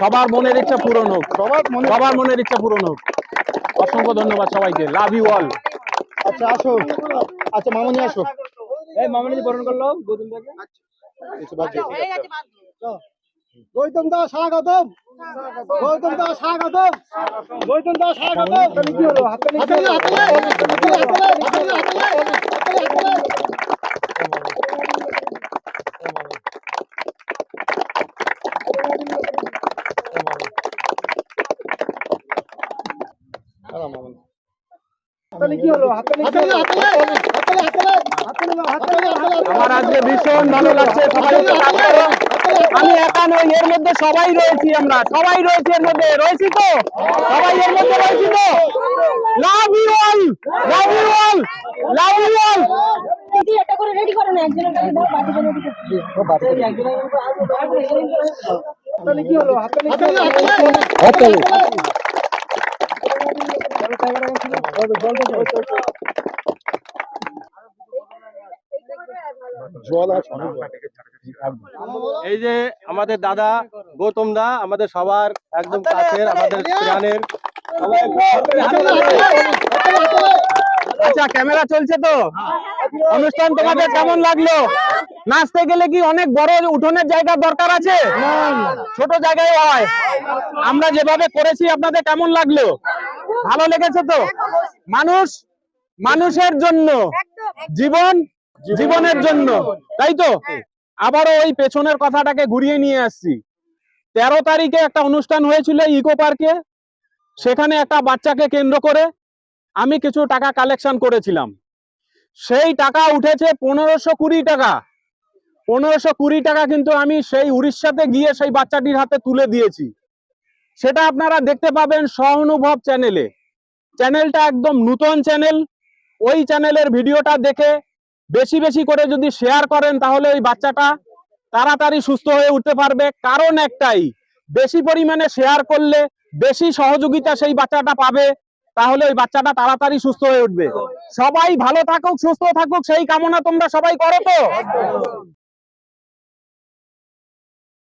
সবার মনের ইচ্ছা পূরণ হোক সবার মনে সবার মনের ইচ্ছা পূরণ হোক অসংখ্য ধন্যবাদ সবাইকে লাভ ইউ অল আচ্ছা আসো আচ্ছা মামনি আসো এই মামনি বরণ করল গৌতম দাকে কিছু গৌতম দা স্বাগতম গৌতম দা স্বাগতম গৌতম দা স্বাগতম কি হলো হাততালি কি হলো? হাততালি কি হলো হাততালি কি হলো? হাততালি দাও, হাততালি দাও, হাততালি দাও। আমার আজকে ভীষণ ভালো লাগছে। আমি একা নই এর মধ্যে সবাই রয়েছি আমরা সবাই রয়েছি এর মধ্যে। রয়েছি তো? সবাই এর মধ্যে রয়েছি তো? Love you all love you all love you all এটা করে রেডি করো না একজনের কাছে দাও বাকি জন্য দিতে কি হলো? হাততালি কি হলো? জল আছে এই যে আমাদের দাদা গৌতম দা আমাদের সবার একদম কাছের আমাদের প্রাণের আচ্ছা ক্যামেরা চলছে তো? অনুষ্ঠান তোমাদের কেমন লাগল? নাচতে গেলে কি অনেক বড় উঠোনের জায়গা দরকার আছে? ছোট জায়গায় হয়। আমরা যেভাবে করেছি আপনাদের কেমন লাগল? ভালো লেগেছে তো? মানুষ মানুষের জন্য জীবন জীবনের জন্য। তাই তো? আবারও ওই পেছনের কথাটাকে ঘুরিয়ে নিয়ে আসছি। তেরো তারিখে একটা অনুষ্ঠান হয়েছিল ইকো পার্কে। সেখানে একটা বাচ্চাকে কেন্দ্র করে আমি কিছু টাকা কালেকশন করেছিলাম। সেই টাকা উঠেছে পনেরোশো কুড়ি টাকা। পনেরোশো কুড়ি টাকা কিন্তু আমি সেই উড়িষ্যাতে গিয়ে সেই বাচ্চাটির হাতে তুলে দিয়েছি। সেটা আপনারা দেখতে পাবেন সহানুভব চ্যানেলে। চ্যানেলটা একদম নূতন চ্যানেল। ওই চ্যানেলের ভিডিওটা দেখে বেশি বেশি করে যদি শেয়ার করেন তাহলে ওই বাচ্চাটা তাড়াতাড়ি সুস্থ হয়ে উঠতে পারবে। কারণ একটাই, বেশি পরিমাণে শেয়ার করলে বেশি সহযোগিতা সেই বাচ্চাটা পাবে, তাহলে ওই বাচ্চাটা তাড়াতাড়ি সুস্থ হয়ে উঠবে। সবাই ভালো থাকুক, সুস্থ থাকুক, সেই কামনা তোমরা সবাই করো তো?